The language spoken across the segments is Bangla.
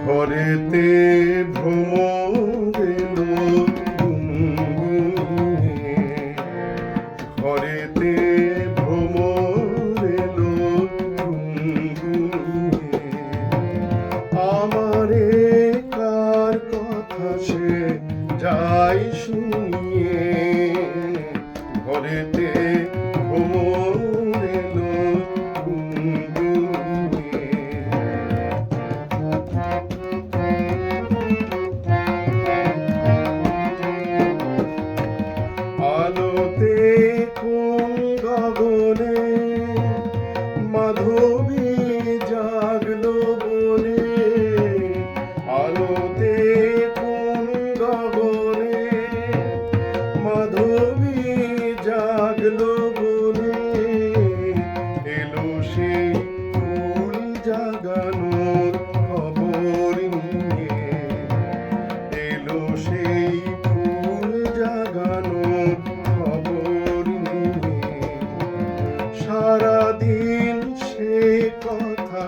ঘরেতে গুনগুনিয়ে ঘরেতে গুনগুনিয়ে আমারে কার কথা সে যাই শুনিয়ে কোন গগনে মাধবী জাগলো বলে আলোতে কোন গগনে মাধবী জাগলো বলে এলো ফুল জাগানোর খবর নিয়ে।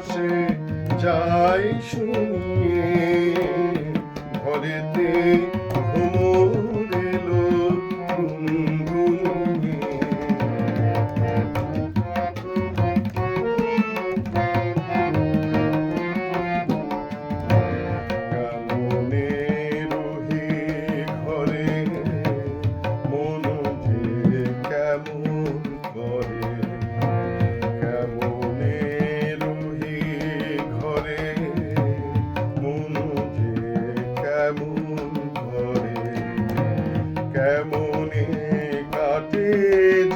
সে যাই শুনিয়ে ঘরেতে ঘুমোর